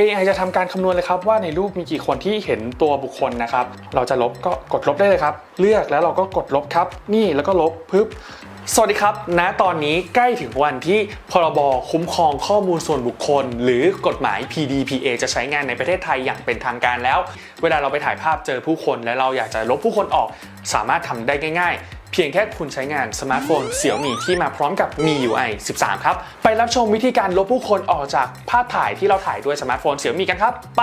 AI จะทำการคำนวณเลยครับว่าในรูปมีกี่คนที่เห็นตัวบุคคลนะครับ เราจะลบก็กดลบได้เลยครับ เลือกแล้วเราก็กดลบครับ นี่แล้วก็ลบปึ๊บสวัสดีครับณตอนนี้ใกล้ถึงวันที่พรบคุ้มครองข้อมูลส่วนบุคคล หรือกฎหมาย PDPA จะใช้งานในประเทศไทยอย่างเป็นทางการแล้ว เวลาเราไปถ่ายภาพเจอผู้คน และเราอยากจะลบผู้คนออก สามารถทำได้ง่าย ๆ พียงแค่คุณใช้งานสมาร์ทโฟนเสี่ยวมี่ที่มาพร้อมกับ MIUI 13 ครับ ไปรับชมวิธีการลบผู้คนออกจากภาพถ่ายที่เราถ่ายด้วยสมาร์ทโฟนเสี่ยวมี่กันครับ ไป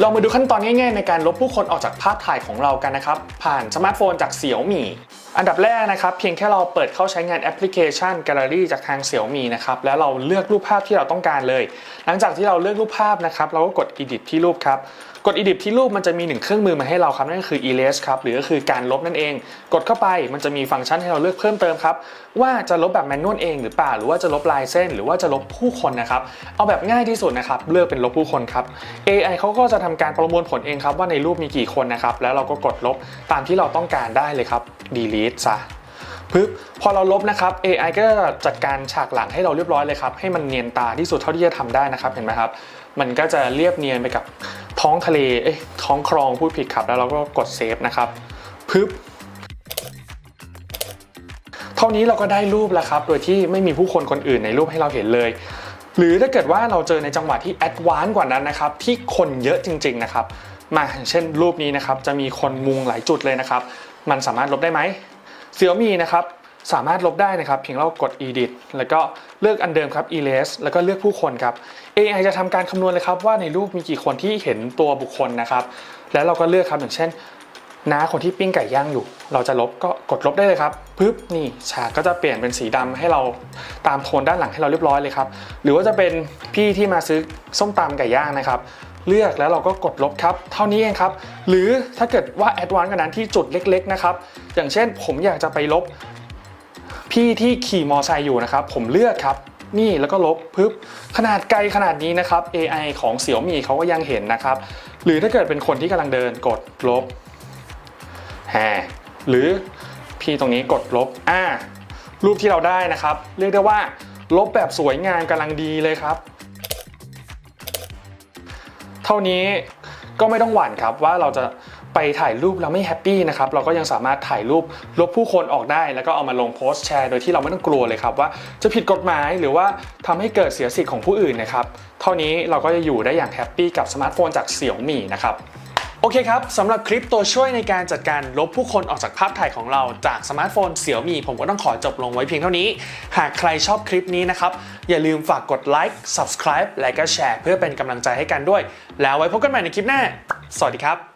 เรามาดูขั้นตอนง่ายๆในการลบผู้คนออกจากภาพถ่ายของเรากันนะครับ ผ่านสมาร์ทโฟนจากเสี่ยวมี่อันดับแรกนะครับ เพียงแค่เราเปิดเข้าใช้งานแอปพลิเคชัน Gallery จากทางเสี่ยวมี่นะครับ แล้วเราเลือกรูปภาพที่เราต้องการเลย หลังจากที่เราเลือกรูปภาพนะครับ เราก็กด edit ที่รูปครับ กด edit ที่รูปมันจะมีหนึ่งเครื่องมือมาให้เราครับนั่นก็คือ erase ครับหรือก็คือการลบนั่นเอง กดเข้าไปมันจะมีฟังก์ชันให้เราเลือกเพิ่มเติมครับว่าจะลบแบบแมนนวลเองหรือเปล่าหรือว่าจะลบลายเส้น หรือว่าจะลบผู้คนนะครับเอาแบบง่ายที่สุดนะครับเลือกเป็นลบผู้คนครับ AI เขาก็จะทำการประมวลผลเองครับว่าในรูปมีกี่คนนะครับแล้วเราก็กดลบตามที่เราต้องการได้เลยครับ delete ซะ ปึ๊บพอเราลบนะครับ AI ก็จะจัดการฉากหลังให้เราเรียบร้อยเลยครับ ให้มันเนียนตาที่สุดเท่าที่จะทำได้นะครับ เห็นไหมครับ มันก็จะเรียบเนียนไปกับท้องทะเล เอ้ย ท้องคลองพูดผิดครับ แล้วเราก็กดเซฟนะครับปึ๊บเท่านี้เราก็ได้รูปแล้วครับ โดยที่ไม่มีผู้คนคนอื่นในรูปให้เราเห็นเลย หรือถ้าเกิดว่าเราเจอในจังหวะที่แอดวานซ์กว่านั้นนะครับ ที่คนเยอะจริง ๆ นะครับ มาอย่างเช่นรูปนี้นะครับ จะมีคนมุงหลายจุดเลยนะครับ มันสามารถลบได้ไหม เสี่ยมีนะครับสามารถลบได้นะครับ เพียงเรากด edit แล้วก็เลือกอันเดิมครับ erase แล้วก็เลือกผู้คนครับ AI จะทำการคำนวณเลยครับว่าในรูปมีกี่คนที่เห็นตัวบุคคลนะครับ แล้วเราก็เลือกครับอย่างเช่น น้าคนที่ปิ้งไก่ย่างอยู่ เราจะลบก็กดลบได้เลยครับปึ๊บนี่ฉากก็จะเปลี่ยนเป็นสีดำให้เราตามโทนด้านหลังให้เราเรียบร้อยเลยครับหรือว่าจะเป็นพี่ที่มาซื้อส้มตำไก่ย่างนะครับเลือกแล้วเราก็กดลบครับเท่านี้เองครับ หรือถ้าเกิดว่าแอดวานซ์กว่านั้นที่จุดเล็กๆนะครับอย่างเช่นผมอยากจะไปลบ พี่ที่ขี่มอไซค์อยู่นะครับ ผมเลือกครับนี่แล้วก็ลบปึ๊บขนาดไกลขนาดนี้นะครับ AI ของเสี่ยวมี่เขาก็ยังเห็นนะครับ หรือถ้าเกิดเป็นคนที่กำลังเดินกดลบ แฮหรือพี่ตรงนี้กดลบอ่ารูปที่เราได้นะครับ เรียกได้ว่า ลบแบบสวยงามกำลังดีเลยครับ เท่านี้ก็ไม่ต้องหวั่นครับว่าเราจะไปถ่ายรูปแล้วไม่แฮปปี้นะครับเราก็ยังสามารถถ่ายรูปลบผู้คนออกได้ แล้วก็เอามาลงโพสต์แชร์ โดยที่เราไม่ต้องกลัวเลยครับว่าจะผิดกฎหมายหรือว่าทำให้เกิดเสียสิทธิ์ของผู้อื่นนะครับ เท่านี้เราก็จะอยู่ได้อย่างแฮปปี้กับสมาร์ทโฟนจากเสี่ยวมี่นะครับ โอเคครับสำหรับคลิปตัวช่วยในการจัดการลบผู้คนออกจากภาพถ่ายของเราจากสมาร์ทโฟนเสี่ยวมี่ผมก็ต้องขอจบลงไว้เพียงเท่านี้ หากใครชอบคลิปนี้นะครับ อย่าลืมฝากกดไลค์ subscribe และก็แชร์เพื่อเป็นกำลังใจให้กันด้วย แล้วไว้พบกันใหม่ในคลิปหน้า สวัสดีครับ